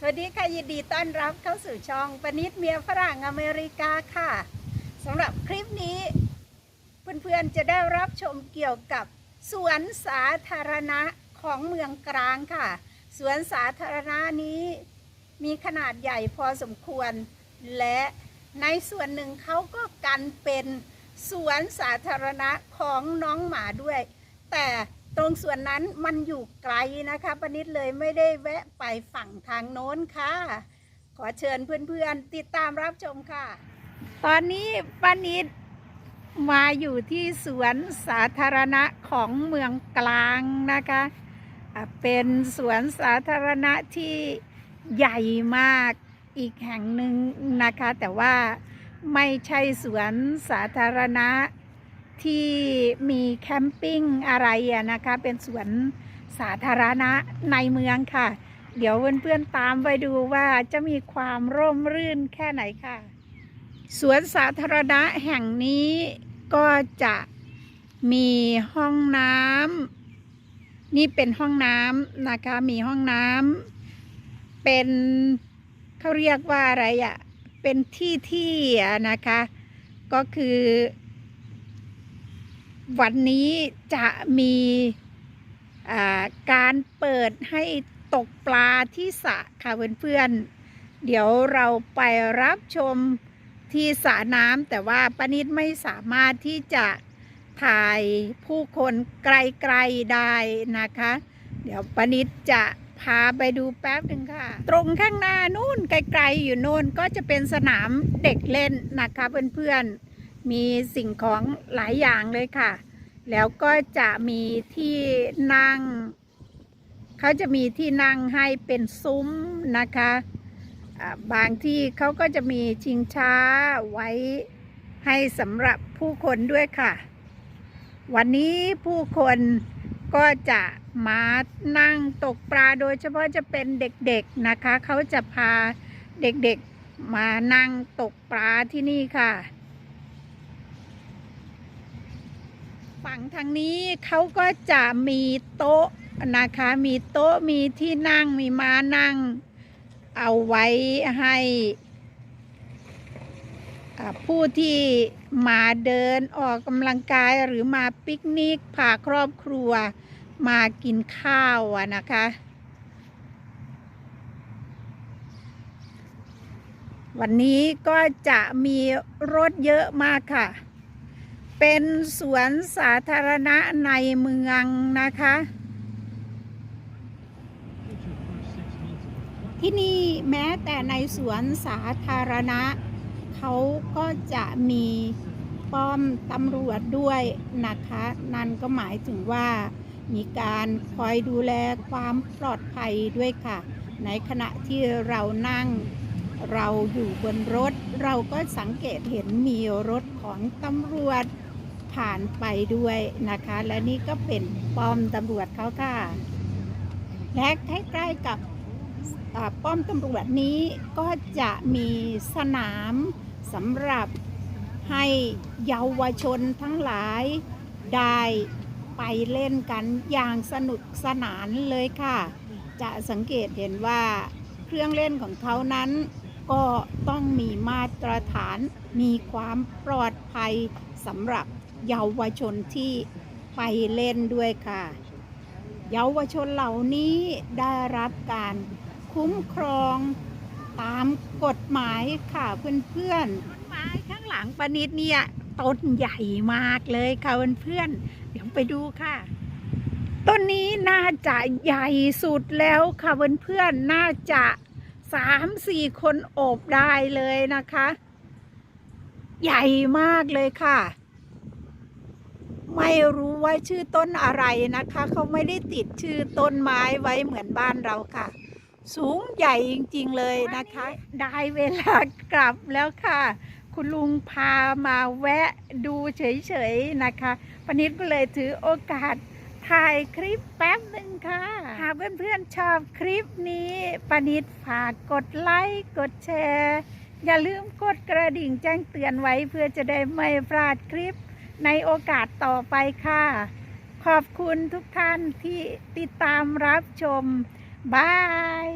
สวัสดีค่ะยินดีต้อนรับเข้าสู่ช่องปนิดเมียฝรั่งอเมริกาค่ะสำหรับคลิปนี้ เพื่อนๆจะได้รับชมเกี่ยวกับสวนสาธารณะของเมืองกลางค่ะ สวนสาธารณะนี้มีขนาดใหญ่พอสมควร และในส่วนหนึ่งเขาก็กันเป็นสวนสาธารณะของน้องหมาด้วย แต่ ตรงส่วนนั้นมันอยู่ไกลนะคะปนิดเลยไม่ได้แวะไปฝั่งทางโน้นค่ะ ขอเชิญเพื่อนๆ ติดตามรับชมค่ะ ตอนนี้ปนิดมาอยู่ที่สวนสาธารณะของเมืองกลางนะคะอะเป็นสวนสาธารณะที่ใหญ่มากอีกแห่งหนึ่งนะคะ แต่ว่าไม่ใช่สวนสาธารณะ ที่มีแคมปิ้งอะไรนะคะ เป็นสวนสาธารณะในเมืองค่ะ เดี๋ยวเพื่อนๆตามไปดูว่าจะมีความร่มรื่นแค่ไหนค่ะ สวนสาธารณะแห่งนี้ก็จะมีห้องน้ำนี่เป็นห้องน้ำนะคะ มีห้องน้ำเป็นเขาเรียกว่าอะไรอะเป็นที่ที่นะคะ ก็คือ วันนี้จะมีการเปิดให้ตกปลาที่สระค่ะเพื่อนๆ เดี๋ยวเราไปรับชมที่สระน้ำแต่ว่าปานิดไม่สามารถที่จะถ่ายผู้คนไกลๆได้นะคะ เดี๋ยวปานิดจะพาไปดูแป๊บหนึ่งค่ะ ตรงข้างหน้านู่นไกลๆอยู่นู่นก็จะเป็นสนามเด็กเล่นนะคะเพื่อนๆ มีสิ่งของหลายอย่างเลยค่ะ แล้วก็จะมีที่นั่ง เขาจะมีที่นั่งให้เป็นซุ้มนะคะ บางที่เขาก็จะมีชิงช้าไว้ให้สำหรับผู้คนด้วยค่ะ วันนี้ผู้คนก็จะมานั่งตกปลาโดยเฉพาะจะเป็นเด็กๆนะคะ เขาจะพาเด็กๆมานั่งตกปลาที่นี่ค่ะ ฝั่งทางนี้เขาก็จะมีโต๊ะนะคะ มีโต๊ะมีที่นั่งมีม้านั่ง เอาไว้ให้ผู้ที่มาเดินออกกำลังกายหรือมาปิกนิกพาครอบครัวมากินข้าวนะคะ วันนี้ก็จะมีรถเยอะมากค่ะ เป็นสวนสาธารณะในเมืองนะคะ ที่นี่แม้แต่ในสวนสาธารณะ เขาก็จะมีป้อมตำรวจด้วยนะคะ นั่นก็หมายถึงว่ามีการคอยดูแลความปลอดภัยด้วยค่ะ ในขณะที่เรานั่งเราอยู่บนรถ เราก็สังเกตเห็นมีรถของตำรวจ ผ่านไปด้วยนะคะ และนี่ก็เป็นป้อมตำรวจเขาค่ะและใกล้ๆกับป้อมตำรวจนี้ก็จะมีสนามสำหรับให้เยาวชนทั้งหลายได้ไปเล่นกันอย่างสนุกสนานเลยค่ะ จะสังเกตเห็นว่าเครื่องเล่นของเขานั้นก็ต้องมีมาตรฐานมีความปลอดภัยสำหรับ เยาวชนที่ไปเล่นด้วยค่ะ เยาวชนเหล่านี้ได้รับการคุ้มครองตามกฎหมายค่ะเพื่อนๆต้นไม้ข้างหลังปานิดเนี่ยต้นใหญ่มากเลยค่ะเพื่อนๆเดี๋ยวไปดูค่ะต้นนี้น่าจะใหญ่สุดแล้วค่ะเพื่อนๆน่าจะสามสี่คนโอบได้เลยนะคะ ใหญ่มากเลยค่ะ ไม่รู้ว่าชื่อต้นอะไรนะคะ เขาไม่ได้ติดชื่อต้นไม้ไว้เหมือนบ้านเราค่ะ สูงใหญ่จริงๆเลยนะคะ ได้เวลากลับแล้วค่ะ คุณลุงพามาแวะดูเฉยๆนะคะปนิดก็เลยถือโอกาสถ่ายคลิปแป๊บหนึ่งค่ะ หากเพื่อนๆชอบคลิปนี้ปนิดฝากกดไลค์กดแชร์ อย่าลืมกดกระดิ่งแจ้งเตือนไว้เพื่อจะได้ไม่พลาดคลิป ในโอกาสต่อไปค่ะ ขอบคุณทุกท่านที่ติดตามรับชม บาย